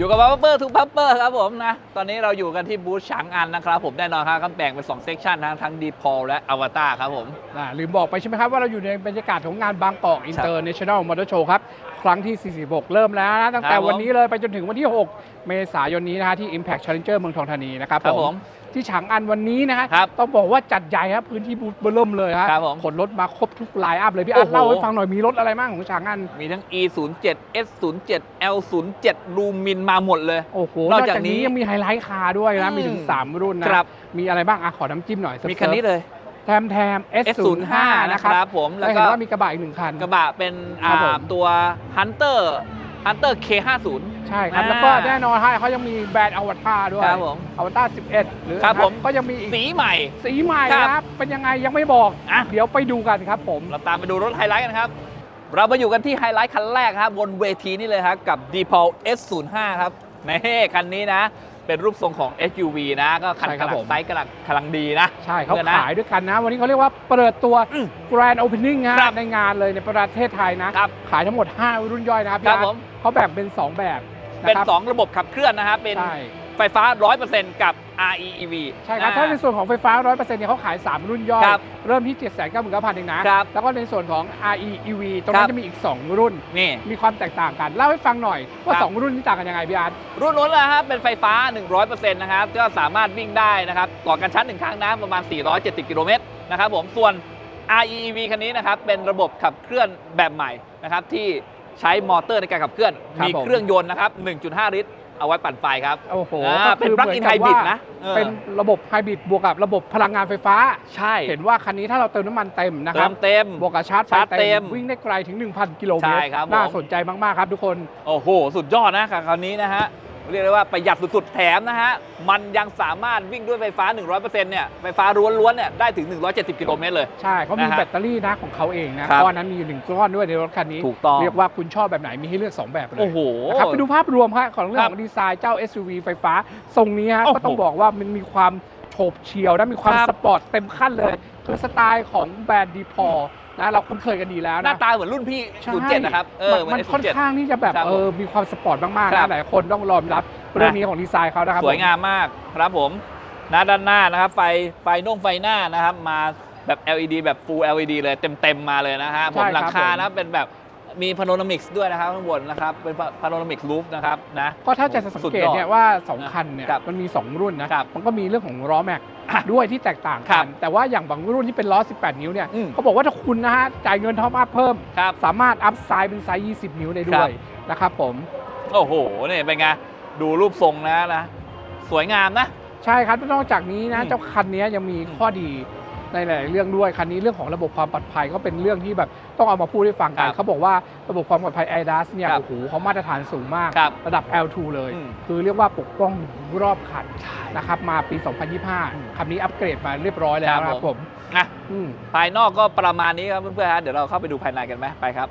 อยู่กับบัฟเฟอร์ทุกบัฟเฟอร์ครับผมนะ ตอนนี้เราอยู่กันที่บูธฉางอันนะครับผมแน่นอนครับก็แบ่งเป็น2เซกชันทั้งทั้งดีพอลและอวตารครับผม อ่าลืมบอกไปใช่ไหมครับว่าเราอยู่ในบรรยากาศของงานบางกอกอินเตอร์เนชั่นแนลมอเตอร์โชว์ครับ ครั้งที่ 46 เริ่มแล้วนะตั้งแต่ครับผมวันนี้เลยไปจนถึงวันที่ 6 เมษายนนี้นะฮะที่ Impact Challenger เมืองทองธานีนะครับครับผมที่ฉางอันวันนี้นะฮะครับต้องบอกว่าจัดใหญ่ครับพื้นที่บูธเบอร์เริ่มเลยฮะครับผมขนรถมาครบทุกไลน์อัพเลยพี่อาร์ตโอ้โหเล่าให้ฟังหน่อยมีรถอะไรบ้างของฉางอัน มีทั้ง E 0 7 S 0 7 L 0 7ลูมินมาหมดเลยโอ้โหนนออกกจาจากกนี้นี้ยังมีไฮไลท์คาร์ด้วยนะอืมมีถึง 3 รุ่นนะครับมีอะไรบ้างอะขอน้ำจิ้มหน่อยมีคันนี้เลย แทมแทม S S05 0 5 นะนะคครับรับผมแล้แล้ววก็เห็นว่ามีกระบะอีกหนึ่งคัน กระบะเป็นอ่าครับผมตัว Hunter Hunter K50 ใช่ครับอ่าแล้วก็แน่นอนฮะเขายังมีแบรนด์อวตารด้วยครับผมอวตาร11 หรือครับผมก็ยังมีอีกสีใหม่ สีใหม่ครับนะครับ เป็นยังไงยังไม่บอกอะเดี๋ยวไปดูกันครับผม เราตามไปดูรถไฮไลท์กันครับ เรามาอยู่กันที่ไฮไลท์คันแรกครับบนเวทีนี่เลยครับกับ d p o l S05 ครับนี่คันนี้นะ เป็นรูปทรงของ SUV นะ ก็คันใช่ขครับนาดผม ไซส์กำลังกำลังดีนะ ใช่เขาเดี๋ยวนะขายด้วยกันนะ วันนี้เขาเรียกว่าเปิดตัว อืม Grand Opening ฮะครับในงานเลยในประเทศไทยนะ ครับ ขายทั้งหมด 5 รุ่นย่อยนะครับครับพี่อาผร์ตมเขาแบ่งเป็น 2 แบบนะเป็น ครับ2 ระบบขับเคลื่อนนะครับเป็น ใช่ ไฟฟ้า 100%กับ REEV ใช่ครับอ่ถ้าในส่วนของไฟฟ้า 100%เนี่ยเขาขาย 3 รุ่นย่อย ครับเริ่มที่ 7 9 9 0 0 0เองนะ ครับแล้วก็ในส่วนของ RE EV ตรงครันั้บนจะมีอีก 2 รุ่น นี่ มีความแตกต่างกัน เล่าให้ฟังหน่อย ว่า ครับ 2 รุ่นนี้ต่างกันยังไงพี่อาร์ต รุ่นนู้นนะครับเป็นไฟฟ้า 100%นะครับก็สามารถวิ่งได้นะครับต่อกันชั้นหนึ่งครั้งนะประมาณ 470 กิโลเมตรนะครับผมส่วน REEV คันนี้นะครับเป็นระบบขับเคลื่อนแบบใหม่นะครับที่ใช้มอเตอร์ในการขับเคลื่อน ครับมีผม เครื่องยนต์นะครับ 1.5 ลิตร เอาไว้ปั่นไฟครับโอ้โหอ่าเป็นปลั๊กอินไฮบริดนะออ เป็นระบบไฮบริดบวกกับระบบพลังงานไฟฟ้า ใช่เห็นว่าคันนี้ถ้าเราเติมน้ำมันเต็มนะคเติรับมเต็ม บวกกับชาร์จไฟชาร์จเต็เต็มมวิ่งได้ไกลถึง 1,000 กิโลเมตรใช่ครับผม น่าสนใจมาก ๆ ครับทุกคน โอ้โห สุดยอดนะคันนี้นะฮะ เรียกได้ว่าประหยัดสุดๆ แถมนะฮะ มันยังสามารถวิ่งด้วยไฟฟ้า 100%เนี่ย ไฟฟ้าล้วนๆ เนี่ยได้ถึง 170 กิโลเมตรเลย ใช่เขามีนะฮะแบตเตอรี่นะของเขาเองนะครับก้อนนั้นมีอยู่หนึ่งก้อนด้วยในรถคันนี้ ถูกต้อง เรียกว่าคุณชอบแบบไหนมีให้เลือก 2 แบบเลย โอ้โหนะครับไปดูภาพรวมครับของเรื่องครัขบองดีไซน์เจ้า SUV ไฟฟ้า ทรงนี้ฮะโอ้โหก็ต้องบอกว่ามันมีความ โฉบเฉี่ยวนะมีความครับ สปอร์ตเต็มขั้นเลย คือสไตล์ของแบรนด์ดีพอนะเราคุ้นเคยกันดีแล้วหน้านะตาเหมือนรุ่นพี่ใช่07นะครับ เออมันเหมันมือนค่อน07ข้างที่จะแบบครับเออมีความสปอร์ตมากๆครันะบ หลายคนต้องรอมรับเรื่องนี้ของดีไซน์เขานะครับสวยงามมากครับผมหน้าด้านหน้านะครับ ไฟไฟน่งไฟหน้านะครับ มาแบบ LED แบบ Full LED เลยเต็มๆมาเลยนะฮะผมหลังคานะเป็นแบบ มีพาโนรามิกด้วยนะครับข้างบนนะครับเป็นพาโนรามิกรูฟนะครับนะก็ถ้าจะสังเกตเนี่ยว่า 2 คันเนี่ยครับมันมี 2 รุ่นนะ ครับมันก็มีเรื่องของล้อแม็กอะด้วยที่แตกต่างครักับน แต่ว่าอย่างบางรุ่นที่เป็นล้อ 18 นิ้วเนี่ยอืมเขาบอกว่าถ้าคุณนะฮะจ่ายเงินท็อปอัพเพิ่ม ครับสามารถอัพไซด์เป็นไซส์ 20 นิ้วได้ด้วยนะครับผม โอ้โหนี่เป็นไงดูรูปทรงนะนะ สวยงามนะ ใช่ครับ นอกจากนี้นะอืมเจ้าคันนี้ยังมีข้อดี ในหลายๆเรื่องด้วยคันนี้เรื่องของระบบความปลอดภัยก็เป็นเรื่องที่แบบต้องเอามาพูดให้ฟังกันครับเขาบอกว่าระบบความปลอดภัย a d a s เนี่ยครับโอ้โหเขามาตรฐานสูงมากครับระดับ L2 เลย อืมคือเรียกว่าปกป้องรอบคันใช่นะครับมาปีอืม2025คันนี้อัปเกรดมาเรียบร้อยแล้วครับนะครับผผมมนะอืม ภายนอกก็ประมาณนี้ครับเพื่อนๆฮะเดี๋ยวเราเข้าไปดูภายในกันไหมไปครับ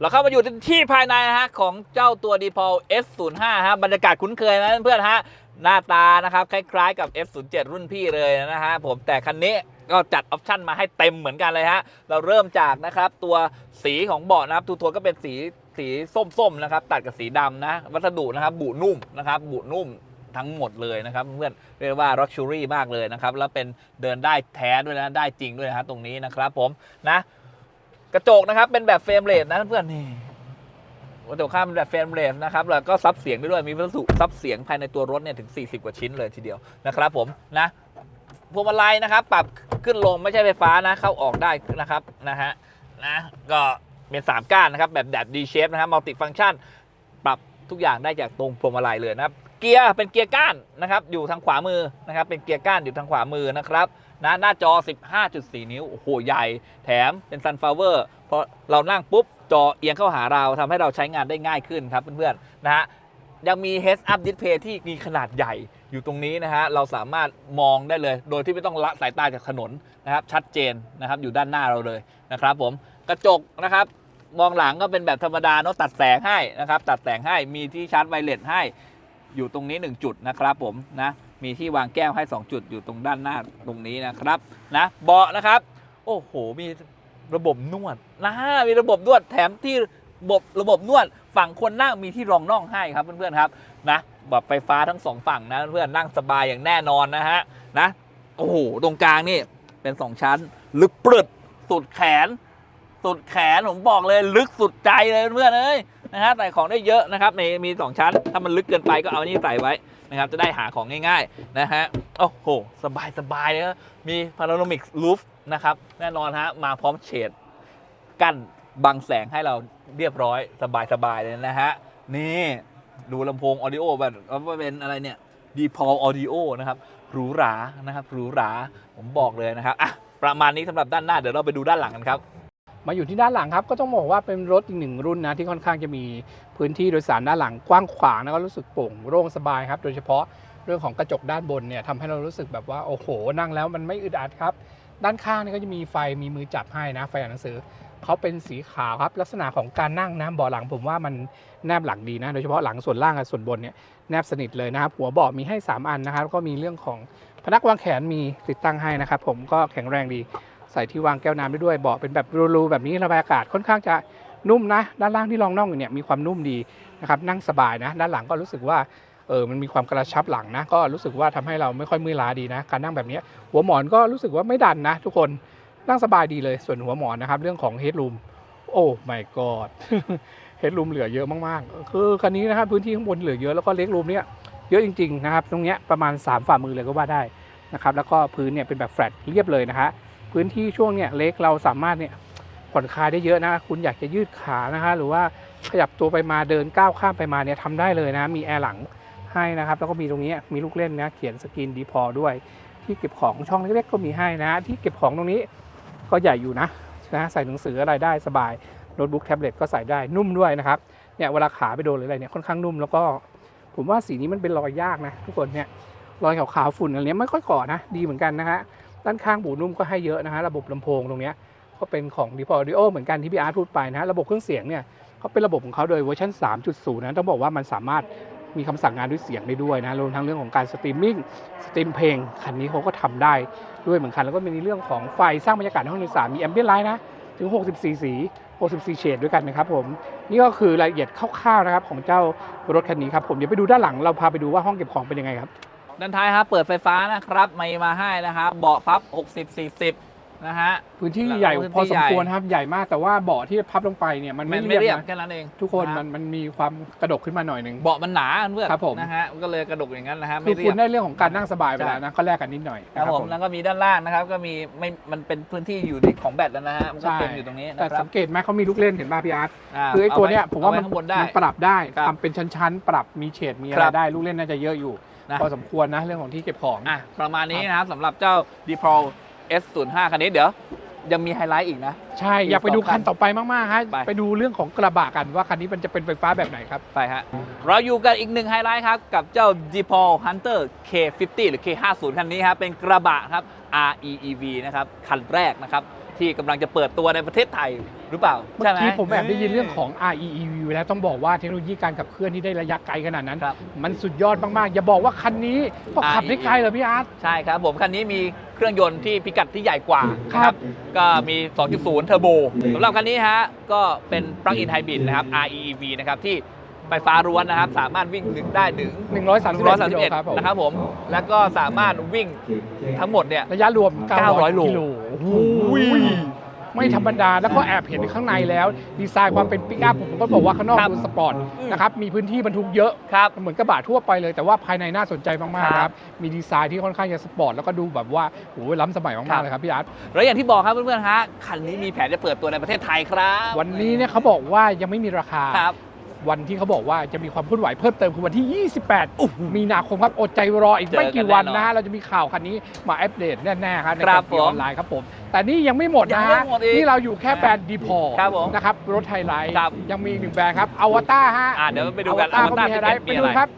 เราเข้ามาอยู่ที่ภายในนะฮะของเจ้าตัว d p o l S05 ฮะบรรยากาศคุ้นเคยนะเพื่อนๆฮะหน้าตานะครับคล้ายๆกับ F07 รุ่นพี่เลยนะฮะผมแต่คันนี้ ก็จัดออปชั่นมาให้เต็มเหมือนกันเลยฮะ เราเริ่มจากนะครับตัวสีของเบาะนะครับทูโทนก็เป็นสีสีส้มๆนะครับตัดกับสีดำนะวัสดุนะครับบุนุ่มนะครับบุนุ่มทั้งหมดเลยนะครับเพื่อนเรียกว่า luxury มากเลยนะครับ แล้วเป็นเดินได้แท้ด้วยนะได้จริงด้วยนะตรงนี้นะครับผมนะกระจกนะครับเป็นแบบเฟรมเรทนะเพื่อนนี่กระจกข้างเป็นแบบเฟรมเรทนะครับแล้วก็ซับเสียงได้ด้วยมีวัสดุซับเสียงภายในตัวรถเนี่ยถึง 40 กว่าชิ้นเลยทีเดียวนะครับผมนะพวงมาลัยนะครับปรับ ขึ้นลงไม่ใช่ไฟฟ้านะ เข้าออกได้นะครับนะฮะนะก็เป็น 3 ก้านนะครับ แบบแบบ D shape นะครับมัลติฟัง c t ชันปรับทุกอย่างได้จากตรงพวงมาลัยเลยนะครับ เกียร์เป็นเกียร์ก้านนะครับ อยู่ทางขวามือนะครับ เป็นเกียร์ก้านอยู่ทางขวามือนะครับนะหน้าจอ 15.4 นิ้ว โอ้โห ใหญ่ แถมเป็นซันฟลาวเวอร์พอเรานั่งปุ๊บ จอเอียงเข้าหาเราทำให้เราใช้งานได้ง่ายขึ้นครับเพื่อนๆนะฮะ ยังมี Heads Up Display ที่มีขนาดใหญ่อยู่ตรงนี้นะฮะ เราสามารถมองได้เลย โดยที่ไม่ต้องละสายตาจากถนนนะครับ ชัดเจนนะครับ อยู่ด้านหน้าเราเลยนะครับผม กระจกนะครับ มองหลังก็เป็นแบบธรรมดาเนาะ ตัดแสงให้นะครับ ตัดแสงให้ มีที่ชาร์จไวเลสให้ อยู่ตรงนี้ 1 จุดนะครับผมนะ มีที่วางแก้วให้ 2 จุดอยู่ตรงด้านหน้าตรงนี้นะครับ นะ เบาะนะครับ โอ้โห มีระบบนวดนะมีระบบนวด แถมที่ระบบระบบนวด ฝั่งคนนั่งมีที่รองน่องให้ครับเพื่อนๆครับนะแบบไฟฟ้าทั้งสองฝั่งนะเพื่อนนั่งสบายอย่างแน่นอนนะฮะนะโอ้โหตรงกลางนี่เป็นสองชั้น ลึกปรึดสุดแขน สุดแขนผมบอกเลยลึกสุดใจเลยเพื่อนเอ้ยนะฮะใส่ของได้เยอะนะครับในมีสองชั้น ถ้ามันลึกเกินไปก็เอานนี้ใส่ไว้นะครับจะได้หาของง่ายๆนะฮะโอ้โหสบายสบายเลยนะมีพาราโนมิกลูฟนะครับแน่นอนฮะมาพร้อมเฉดกั้น บังแสงให้เราเรียบร้อยสบายๆเลยนะฮะ นี่ดูลำโพงออดิโอแบบว่าเป็นอะไรเนี่ยดีพอลออดิโอนะครับหรูหรานะครับหรูหราผมบอกเลยนะครับอะประมาณนี้สำหรับด้านหน้าเดี๋ยวเราไปดูด้านหลังกันครับมาอยู่ที่ด้านหลังครับก็ต้องบอกว่าเป็นรถอีกหนึ่งรุ่นนะที่ค่อนข้างจะมีพื้นที่โดยสารด้านหลังกว้างขวางแล้วก็รู้สึกโปร่งโล่งสบายครับ โดยเฉพาะเรื่องของกระจกด้านบนเนี่ยทำให้เรารู้สึกแบบว่าโอ้โหนั่งแล้วมันไม่อึดอัดครับ ด้านข้างนี่ก็จะมีไฟมีมือจับให้นะ ไฟอ่านหนังสือเขาเป็นสีขาวครับ ลักษณะของการนั่งนะเบาะหลังผมว่ามันแนบหลังดีนะ โดยเฉพาะหลังส่วนล่างกับส่วนบนเนี่ยแนบสนิทเลยนะครับ หัวเบาะมีให้ 3 อันนะครับแล้วก็มีเรื่องของพนักวางแขนมีติดตั้งให้นะครับ ผมก็แข็งแรงดีใส่ที่วางแก้วน้ำได้ด้วยเบาะเป็นแบบรูๆแบบนี้ระบายอากาศค่อนข้างจะนุ่มนะ ด้านล่างที่รองน่องเนี่ยมีความนุ่มดีนะครับนั่งสบายนะ ด้านหลังก็รู้สึกว่า เออมันมีความกระชับหลังนะ ก็รู้สึกว่าทำให้เราไม่ค่อยเมื่อยล้าดีนะ การนั่งแบบนี้ หัวหมอนก็รู้สึกว่าไม่ดันนะ ทุกคนนั่งสบายดีเลยส่วนหัวหมอนนะครับ เรื่องของเฮด o ูมโอ้ my god เฮด o ูมเหลือเยอะมากๆ คือคันนี้นะครับพื้นที่ข้างบนเหลือเยอะแล้วก็เล็กรูมเนี่ยเยอะจริงๆนะครับตรงเนี้ยประมาณ 3 ฝ่ามือเลยก็ว่าได้นะครับแล้วก็พื้นเนี่ยเป็นแบบแฟลตเรียบเลยนะฮะพื้นที่ช่วงเนี่ยเล็กเราสามารถเนี่ยผ่อนคลายได้เยอะนะ คุณอยากจะยืดขานะคะหรือว่าขยับตัวไปมาเดินก้าวข้ามไปมาเนี่ยทำได้เลยนะ มีแอร์หลัง ให้นะครับ แล้วก็มีตรงนี้มีลูกเล่นนะเขียนสกรีนดีพอด้วย ที่เก็บของช่องเล็กๆก็มีให้นะ ที่เก็บของตรงนี้ก็ใหญ่อยู่นะนะใส่หนังสืออะไรได้สบายโน้ตบุ๊กแท็บเล็ตก็ใส่ได้นุ่มด้วยนะครับเนี่ยเวลาขาไปโดนหรืออะไรเนี่ยค่อนข้างนุ่มแล้วก็ผมว่าสีนี้มันเป็นรอยยากนะทุกคนเนี่ยรอยขาวๆฝุ่นอะไรเนี้ยไม่ค่อยก่อนะ ดีเหมือนกันนะฮะด้านข้างบูนุ่มก็ให้เยอะนะฮะระบบลำโพงตรงเนี้ยก็เป็นของ d e p o Audio เหมือนกันที่พี่อาร์ตพูดไปนะฮะระบบเครื่องเสียงเนี่ยเขาเป็นระบบของเขาโดยเวอร์ชัน3.0นะต้องบอกว่ามันสามารถ มีคำสั่งงานด้วยเสียงได้ด้วยนะรวมทั้งเรื่องของการสตรีมมิ่งสตรีมเพลงคันนี้เขาก็ทำได้ด้วยเหมือนกันแล้วก็มีเรื่องของไฟสร้างบรรยากาศในห้องโดยสารมีแอมเบียนไลท์นะถึง 64 สี 64 เฉดด้วยกันนะครับผม นี่ก็คือรายละเอียดคร่าวๆนะครับของเจ้ารถคันนี้ครับผม เดี๋ยวไปดูด้านหลังเราพาไปดูว่าห้องเก็บของเป็นยังไงครับ ด้านท้ายครับเปิดไฟฟ้านะครับไม่มาให้นะครับเบาะพับ 60 40 นะฮะ พื้นที่แล้วใหญ่พื้นที่พอสมควรใหญ่ ครับใหญ่มากแต่ว่าเบาะที่พับลงไปเนี่ยมันมัไม่นไม่เรีเรียยบบนะแค่นั้นเองทุกคนนะมันมันมีความกระดกขึ้นมาหน่อยหนึ่ง เบาะมันหนาเพื่อนครับผม นะฮะก็เลยกระดกอย่างนั้นนะฮะคืไม่อเรีคุยณบได้เรื่องของการนั่งสบายไปใช่แล้วนะก็แลกกันนิดหน่อยครับนะผมแล้วก็มีด้านล่างนะครับ ก็มีไม่มันเป็นพื้นที่อยู่ในของแบตแล้วนะฮะมันก็ใช่เต็มอยู่ตรงนี้แต่นะครัสับงเกตไหมเขามีลูกเล่นเห็นป่ะพี่อาร์ตาคือไอ้ตัวเนี้ยผมว่าเอมันไข้างบนได้ มันปรับได้ครับทำเป็นชั้นๆ ปรับมีเฉดมีอะคไรรับได้ลูกเล่นน่าจะเยอะอยู่นะ พอสมควรนะเรื่องของที่เก็บของ อะประมาณนี้นะครับสำหรับเจ้า d p o l S05 คันนี้เดี๋ยว ยังมีไฮไลท์อีกนะ ใช่ อยากไปดูคันต่อไปมากๆฮะไป ไปดูเรื่องของกระบะกันว่าคันนี้มันจะเป็นไฟฟ้าแบบไหนครับ ไปฮะ เราอยู่กันอีกหนึ่งไฮไลท์ครับ กับเจ้า d p o l Hunter K50 หรือ K50 คันนี้ครับเป็นกระบะครับ REEV นะครับ คันแรกนะครับ ที่กำลังจะเปิดตัวในประเทศไทยหรือเปล่า เมื่ใช่อไหม กี้ผมแอบได้ยินเรื่องของ REEV แล้วต้องบอกว่าเทคโนโลยีการขับเคลื่อนที่ได้ระยะไกลขนาดนั้น ครับมันสุดยอดมากๆ อย่าบอกว่าคันนี้ก็ขับได้ไกลเหรอพี่อาร์ต ใช่ครับผมคันนี้มี เครื่องยนต์ที่พิกัดที่ใหญ่กว่านะคครัรับบก็มี 2.0 เทอร์โบสำหรับคันนี้ฮะก็เป็น plug-in hybrid นะครับ REEV นะครับที่ไฟฟ้าล้วนนะครับ สามารถวิ่งถึงได้ถึง131กิโลครับผม131นะครับผม แล้วก็สามารถวิ่งทั้งหมดเนี่ยระยะรวม 900 900โลกิโลโอ้โห ไม่ธรรมดา แล้วก็แอบเห็นข้างในแล้ว ดีไซน์ความเป็นปิกอัพผมก็บอกว่าข้างนอกครับดูสปอร์ตนะครับมีพื้นที่บรรทุกเยอะครับเหมือนกระบะทั่วไปเลย แต่ว่าภายในน่าสนใจมากๆครับนะครับมีดีไซน์ที่ค่อนข้างจะสปอร์ตแล้วก็ดูแบบว่าโอ้โหล้ำสมัยครัมากบๆเลยครับพี่อาร์ตแล้วอย่างที่บอกครับเพื่อนๆฮะคันนี้มีแผนจะเปิดตัวในประเทศไทยครับ วันนี้เนี่ยเขาบอกว่ายังไม่มีราคาครับวันที่เขาบอกว่าจะมีความเคลื่อนไหวเพิ่มเติมคือวันที่ 28 มีนาคมครับ อดใจรออีกเจอกันไม่กี่วันแน่นอนนะฮะ เราจะมีข่าวคันนี้มาอัปเดตแน่ๆครับในครักาบรออนไลน์ครับผม แต่นี่ยังไม่หมดยันะงไม่ฮะหมดอีกนี่เราอยู่แค่แบรนด์ดีพอครับผมนะครับรถไฮไลท์ครับ ยังมีอีกหนึ่งแบรนด์ครับอวตารฮะอะเดี๋ยวไปดูกันอวตาร Avatar เขามีไฮไลท์11ไปมีดูอะไร ครับ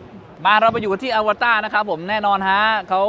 มาเราไปอยู่ที่อวตารนะครับผมแน่นอนฮะเขา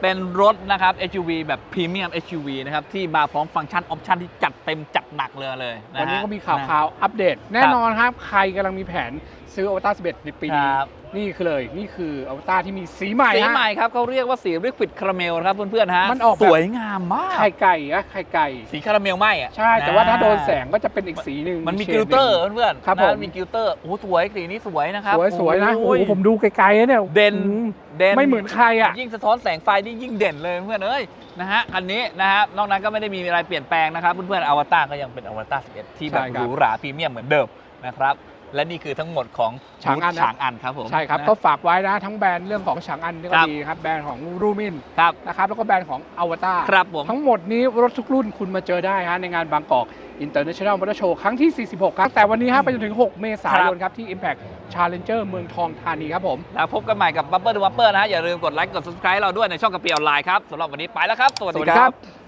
เป็นรถนะครับ SUV แบบพรีเมียม SUV นะครับ ที่มาพร้อมฟังก์ชันออปชันที่จัดเต็มจัดหนักเลยเลยะฮะ วันนี้ก็มีข่าวนะข่าวอัปเดต แน่นอนครับ ใครกำลังมีแผนซื้ออวตาร11ในปีคนี้รับ นี่คือเลยนี่คืออวตารที่มีสีใหม่สีฮะใหม่ครับเขาเรียกว่าสีลิควิดคาราเมลครับเพื่อนๆฮะมันออกแบบสวยงามมากไข่ไก่อะไข่ไก่ สีคาราเมลไหมอะใช่แต่ว่าถ้าโดนแสงก็จะเป็นอีกสีหนึ่งมันมีฉกิลดหเตอนึ่ร์งเพื่อนๆครับนะผมมีกิลเตอร์โอ้โหสวยสีนี้สวยนะครับสวยสวยนะโอ้โอ้โหผมดูไกลๆเนี่ยเด่นอืมเด่นไม่เหมือนใครอะยิ่งสะท้อนแสงไฟนี่ยิ่งเด่นเลยเพื่อนเอ้ยนะฮะอันนี้นะครับนอกนั้นก็ไม่ได้มีอะไรเปลี่ยนแปลงนะครับเพื่อนๆอวตารก็ยังเป็นอวตาร11ที่แบบใช่คหรับรูหราพรีเมียมเหมือนเดิมนะครับ และนี่คือทั้งหมดของฉางอันนะ ฉางอันครับผมใช่ครับ นะ ก็ฝากไว้นะทั้งแบรนด์เรื่องของฉางอันนี่ก็ครับ ดีครับ แบรนด์ของรูมินครับ นะครับแล้วก็แบรนด์ของอวตารครับผม ทั้งหมดนี้รถทุกรุ่นคุณมาเจอได้ฮะในงานบางกอก International Motor Show ครั้งที่ 46 ครับแต่วันนี้ฮะไปจนถึง 6 เมษายนครับ ที่ Impact Challenger เมืองทองธานีครับผม แล้วพบกันใหม่กับบั b เบิลดูบั p เปอร์นะฮะอย่าลืมกดไลค์กด subscribe เราด้วยในช่องกระเปียวออนไลน์ครับสำหรับวันนี้ไปแล้วครับ สวัสดีครับ